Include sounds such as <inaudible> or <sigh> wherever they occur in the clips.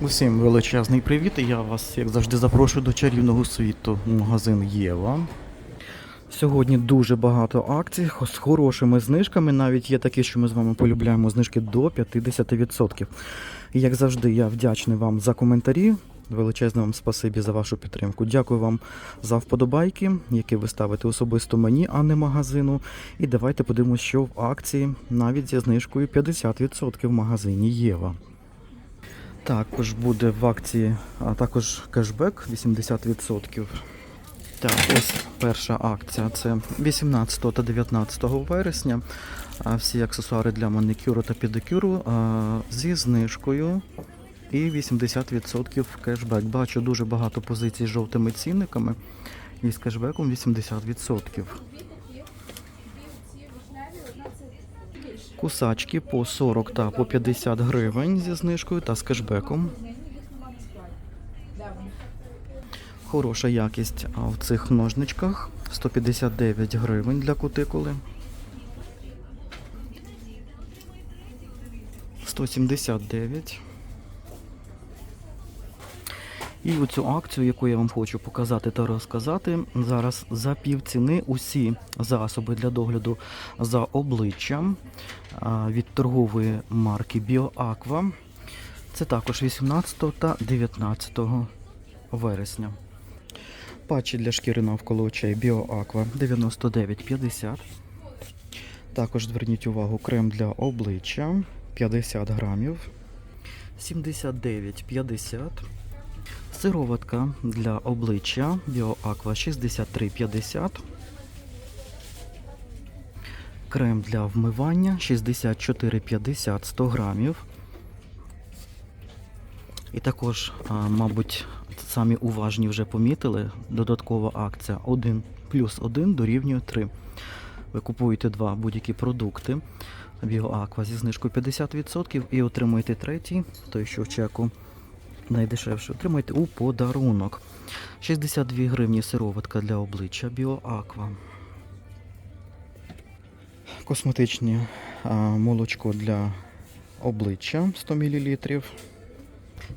Усім величезний привіт. Я вас, як завжди, запрошую до чарівного світу магазин Єва. Сьогодні дуже багато акцій з хорошими знижками. Навіть є такі, що ми з вами полюбляємо знижки до 50%. І як завжди, я вдячний вам за коментарі. Величезне вам спасибі за вашу підтримку. Дякую вам за вподобайки, які ви ставите особисто мені, а не магазину. І давайте подивимося, що в акції навіть зі знижкою 50% в магазині Єва. Також буде в акції, а також кешбек 80%. Так, ось перша акція. Це 18 та 19 вересня. Всі аксесуари для манікюру та педикюру зі знижкою і 80% кешбек. Бачу дуже багато позицій з жовтими цінниками і з кешбеком 80%. Кусачки по 40 та по 50 гривень зі знижкою та з кешбеком. Хороша якість в цих ножничках 159 гривень для кутикули. 179. І оцю акцію, яку я вам хочу показати та розказати, зараз за пів ціни усі засоби для догляду за обличчям від торгової марки BioAqua. Це також 18 та 19 вересня. Патчі для шкіри навколо очей BioAqua 99,50. Також зверніть увагу крем для обличчя 50 грамів 79,50. Сироватка для обличчя BioAqua 63,50. Крем для вмивання 64,50 100 грамів. І також, мабуть, самі уважні вже помітили, додаткова акція 1 плюс 1 дорівнює 3. Ви купуєте два будь-які продукти BioAqua зі знижкою 50% і отримуєте третій, той, що в чеку найдешевше, отримуєте у подарунок. 62 гривні сироватка для обличчя BioAqua. Косметичне а, молочко для обличчя 100 мл.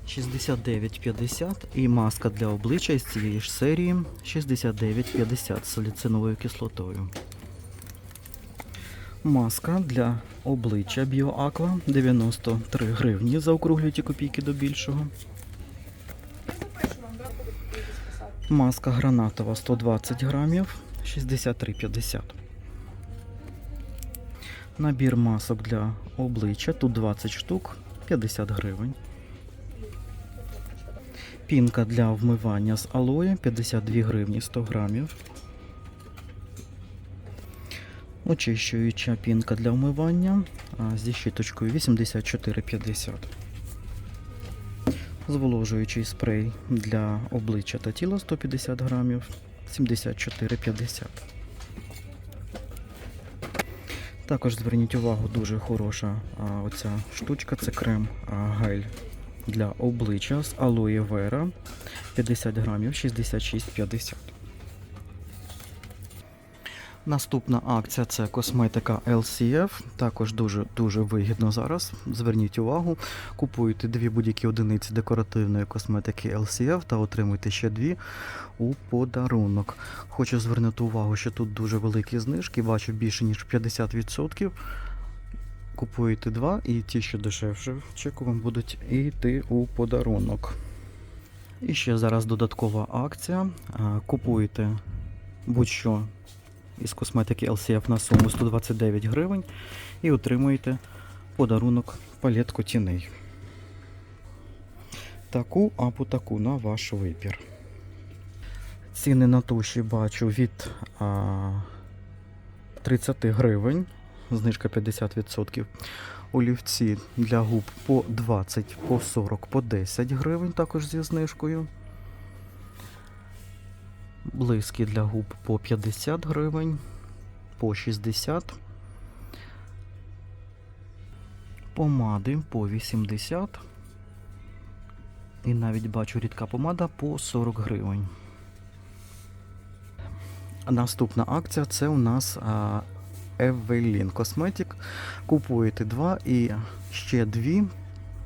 69,50 і маска для обличчя із цієї ж серії 69,50 з саліциновою кислотою. Маска для обличчя BioAqua 93 гривні. Заокруглюйте копійки до більшого. Маска гранатова 120 грамів 63,50. Набір масок для обличчя. Тут 20 штук 50 гривень. Пінка для вмивання з алоє 52 гривні 100 грамів. Очищуюча пінка для вмивання а, зі щіточкою 84,50. Зволожуючий спрей для обличчя та тіла 150 грамів 74,50. Також зверніть увагу, дуже хороша а, оця штучка, це крем а, гель для обличчя з алоє вера 50 грамів 66,50. Наступна акція це косметика LCF. Також дуже дуже вигідно зараз. Зверніть увагу, купуєте дві будь-які одиниці декоративної косметики LCF та отримуєте ще дві у подарунок. Хочу звернути увагу, що тут дуже великі знижки, бачу більше ніж 50%. Купуєте два, і ті, що дешевше в чеку, вам будуть йти у подарунок. І ще зараз додаткова акція. А, Купуєте будь-що із косметики LCF на суму 129 гривень і отримуєте подарунок палетку тіней. Таку або таку на ваш вибір. Ціни на туші бачу від а, 30 гривень, знижка 50%. Олівці для губ по 20, по 40, по 10 гривень, також зі знижкою. Блиски для губ по 50 гривень, по 60. Помади по 80. І навіть бачу рідка помада по 40 гривень. Наступна акція це у нас Evelyn Cosmetic. Купуєте два і ще дві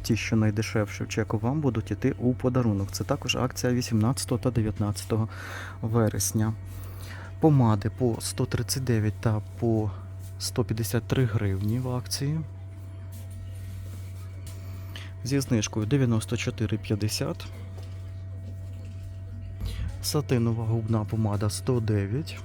ті, що найдешевші в чеку, вам будуть йти у подарунок. Це також акція 18 та 19 вересня. Помади по 139 та по 153 гривні в акції. Зі знижкою 94,50. Сатинова губна помада 109.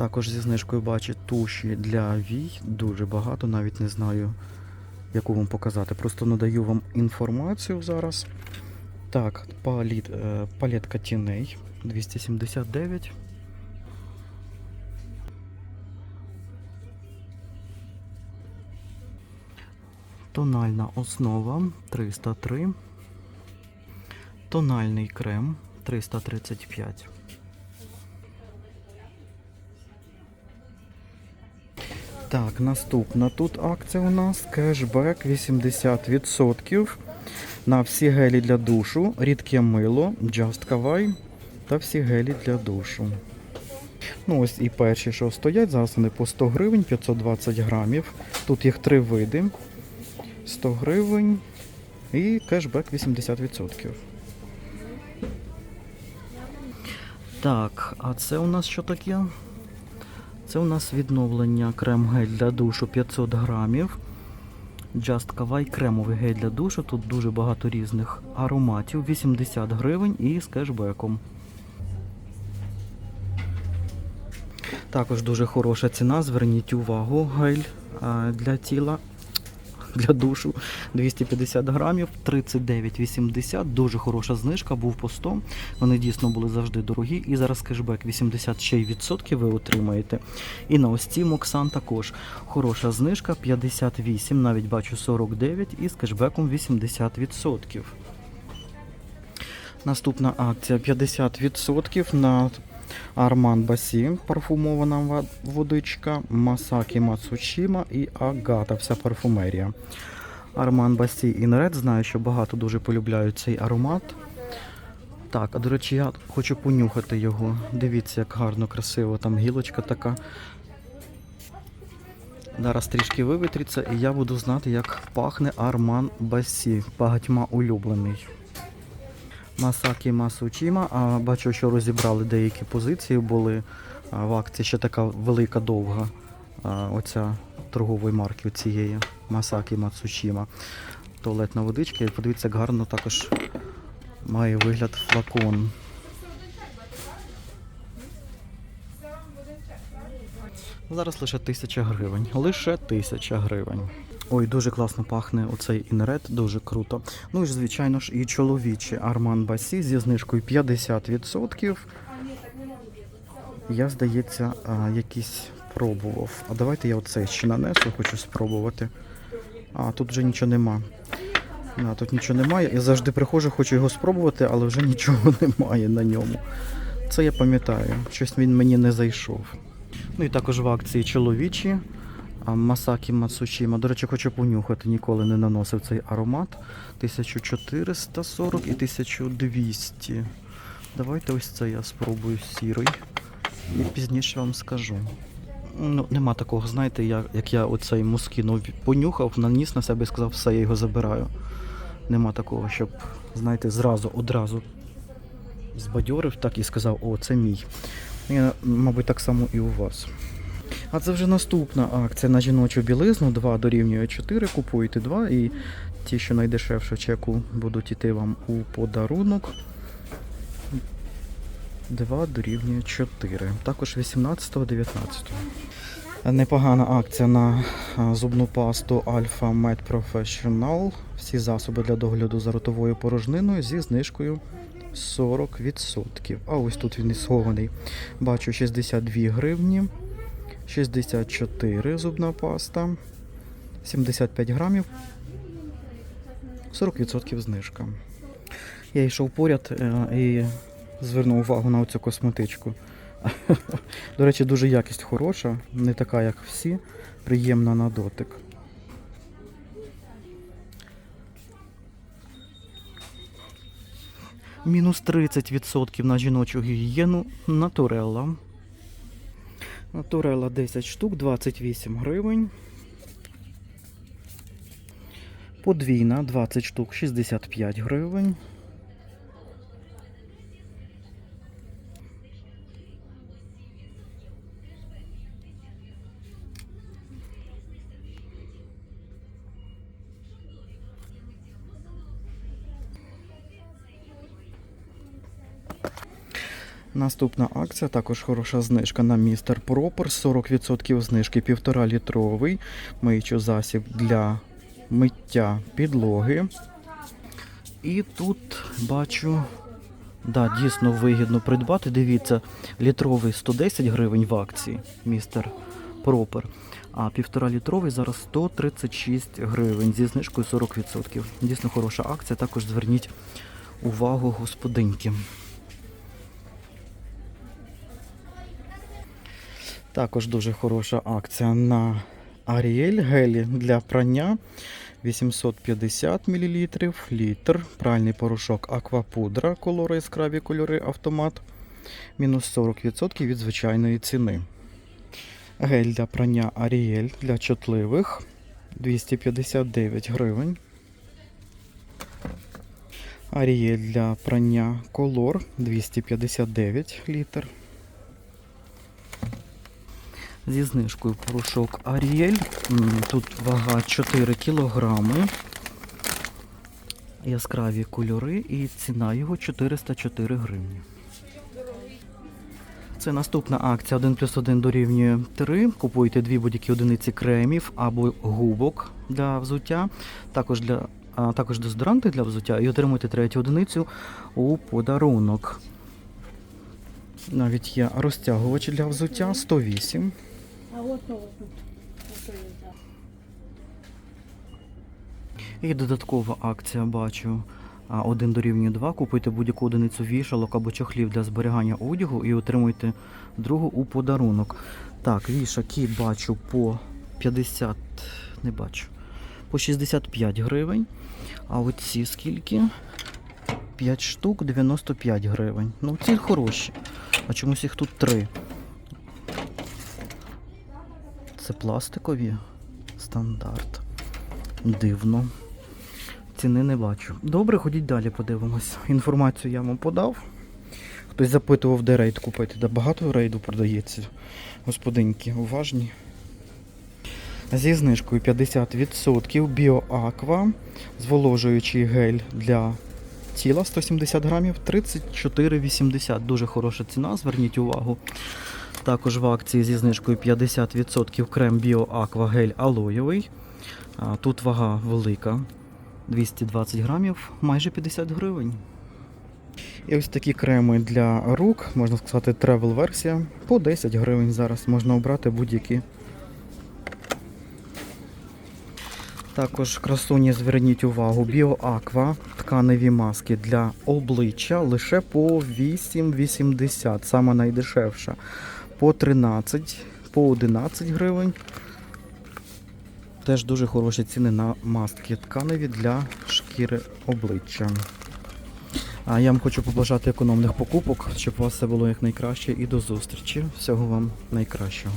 Також зі знижкою бачить туші для вій. Дуже багато, навіть не знаю, яку вам показати. Просто надаю вам інформацію зараз. Так, паліт, е, палетка тіней 279. Тональна основа 303. Тональний крем 335. Так, наступна тут акція у нас кешбек 80% на всі гелі для душу, рідке мило, Just Kawaii та всі гелі для душу. Ну ось і перші, що стоять, зараз вони по 100 гривень, 520 грамів. Тут їх три види. 100 гривень і кешбек 80%. Так, а це у нас що таке? Це у нас відновлення крем-гель для душу 500 грамів. Just Kawai кремовий гель для душу. Тут дуже багато різних ароматів. 80 гривень і з кешбеком. Також дуже хороша ціна. Зверніть увагу, гель для тіла. Для душу 250 грамів, 39,80. Дуже хороша знижка, був по 100. Вони дійсно були завжди дорогі. І зараз кешбек 80 ще й відсотків ви отримаєте. І на ось ці Моксан також хороша знижка 58, навіть бачу 49 і з кешбеком 80%. Наступна акція 50% на Арман Басі, парфумована водичка, Масакі Мацучіма і Агата, вся парфумерія. Арман Басі Інред, знаю, що багато дуже полюбляють цей аромат. Так, а до речі, я хочу понюхати його. Дивіться, як гарно, красиво, там гілочка така. Зараз трішки вивітриться, і я буду знати, як пахне Арман Басі, багатьма улюблений. Масакі Масучіма. А бачу, що розібрали деякі позиції були в акції. Ще така велика довга оця торгової марки цієї Масакі Мацучіма. Туалетна водичка. І подивіться, як гарно також має вигляд флакон. Зараз лише тисяча гривень. Лише тисяча гривень. Ой, дуже класно пахне оцей інред, дуже круто. Ну і звичайно ж, і чоловічі Арман Басі зі знижкою 50%. Я, здається, якийсь пробував. А давайте я оцей ще нанесу, хочу спробувати. А, тут вже нічого нема. А, тут нічого немає. Я завжди приходжу, хочу його спробувати, але вже нічого <laughs> немає на ньому. Це я пам'ятаю. Щось він мені не зайшов. Ну і також в акції чоловічі. Масакі Мацушіма. До речі, хочу понюхати, ніколи не наносив цей аромат. 1440 і 1200. Давайте ось це я спробую сірий. І пізніше вам скажу. Ну, нема такого, знаєте, я, як я оцей мускіно понюхав, наніс на себе і сказав, все, я його забираю. Нема такого, щоб, знаєте, зразу, одразу збадьорив так і сказав, о, це мій. Я, мабуть, так само і у вас. А це вже наступна акція на жіночу білизну. 2 дорівнює 4, купуєте 2 і ті, що найдешевше чеку, будуть йти вам у подарунок. 2 дорівнює 4. Також 18-19. Непогана акція на зубну пасту Alpha Med Professional. Всі засоби для догляду за ротовою порожниною зі знижкою 40%. А ось тут він і схований. Бачу 62 гривні. 64 зубна паста, 75 грамів, 40% знижка. Я йшов поряд е, і звернув увагу на цю косметичку. <laughs> До речі, дуже якість хороша, не така, як всі, приємна на дотик. Мінус 30% на жіночу гігієну Натурелла. Турела 10 штук, 28 гривень. Подвійна 20 штук, 65 гривень. Наступна акція, також хороша знижка на містер Пропер. 40% знижки 1,5 літровий миючий засіб для миття підлоги. І тут бачу, да, дійсно вигідно придбати. Дивіться, літровий 110 гривень в акції, містер Пропер. А 1,5 літровий зараз 136 гривень зі знижкою 40%. Дійсно хороша акція. Також зверніть увагу господинки. Також дуже хороша акція на Ariel гелі для прання 850 мл, літр, пральний порошок Аквапудра, колори яскраві кольори автомат, мінус 40% від звичайної ціни. Гель для прання Ariel для чутливих 259 гривень. Ariel для прання Color 259 літр. Зі знижкою порошок. М, Тут вага 4 кілограми. Яскраві кольори і ціна його 404 гривні. Це наступна акція 1 плюс 1 дорівнює 3. Купуйте дві будь-які одиниці кремів або губок для взуття, також для а також дезодоранти для взуття і отримуйте третю одиницю у подарунок. Навіть є розтягувачі для взуття 108. А от тут. Ото є, так. І додаткова акція бачу. Один дорівнює 2. Купуйте будь-яку одиницю вішалок або чохлів для зберігання одягу і отримуйте другу у подарунок. Так, вішаки бачу по 50, не бачу, по 65 гривень. А оці скільки? 5 штук 95 гривень. Ну, ці хороші. А чомусь їх тут 3. Це пластикові стандарт. Дивно. Ціни не бачу. Добре, ходіть далі, подивимось. Інформацію я вам подав. Хтось запитував, де рейд купити. Да багато рейду продається. Господинки, уважні. Зі знижкою 50% біоаква, зволожуючий гель для тіла 170 грамів 34,80. Дуже хороша ціна, зверніть увагу. Також в акції зі знижкою 50% крем біоаква гель алоєвий. Тут вага велика. 220 грамів, майже 50 гривень. І ось такі креми для рук, можна сказати, тревел версія. По 10 гривень зараз можна обрати будь-які. Також красуні зверніть увагу, біоаква, тканеві маски для обличчя лише по 8,80, саме найдешевша. По 13, по 11 гривень. Теж дуже хороші ціни на маски тканеві для шкіри обличчя. А я вам хочу побажати економних покупок, щоб у вас все було якнайкраще і до зустрічі. Всього вам найкращого.